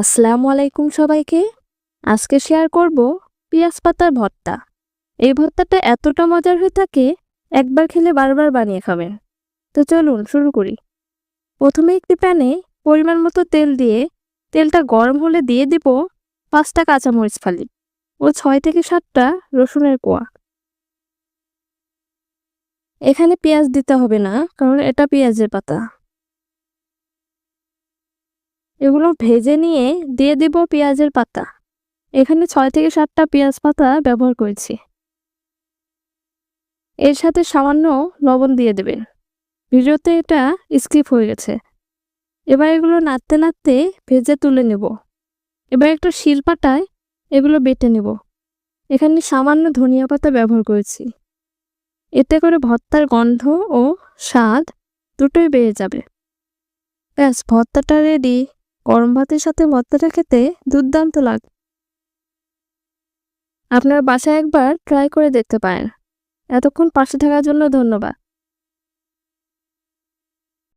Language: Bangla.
আসসালামু আলাইকুম সবাইকে। আজকে শেয়ার করব পেঁয়াজ পাতার ভর্তা। এই ভর্তাটা এতটা মজার হয়ে থাকে, একবার খেলে বারবার বানিয়ে খাবেন। তো চলুন শুরু করি। প্রথমে একটি প্যানে পরিমাণ মতো তেল দিয়ে, তেলটা গরম হলে দিয়ে দিব পাঁচটা কাঁচামরিচ ফালি ও ছয় থেকে সাতটা রসুনের কোয়া। এখানে পেঁয়াজ দিতে হবে না, কারণ এটা পেঁয়াজের পাতা। এগুলো ভেজে নিয়ে দিয়ে দিব পেঁয়াজের পাতা। এখানে ছয় থেকে সাতটা পেঁয়াজ পাতা ব্যবহার করেছি। এর সাথে সামান্য লবণ দিয়ে দেবেন। ভিডিওতে এটা স্কিপ হয়ে গেছে। এবার এগুলো নাড়তে নাড়তে ভেজে তুলে নেব। এবার একটা শিলপাটায় এগুলো বেটে নেব। এখানে সামান্য ধনিয়া পাতা ব্যবহার করেছি। এতে করে ভর্তার গন্ধ ও স্বাদ দুটোই বেড়ে যাবে। ব্যাস, ভর্তাটা রেডি গরম ভাতের সাথে ভর্তাটা খেতে দুর্দান্ত লাগে আপনার বাসায় একবার ট্রাই করে দেখতে পারেন। এতক্ষণ পাশে থাকার জন্য ধন্যবাদ।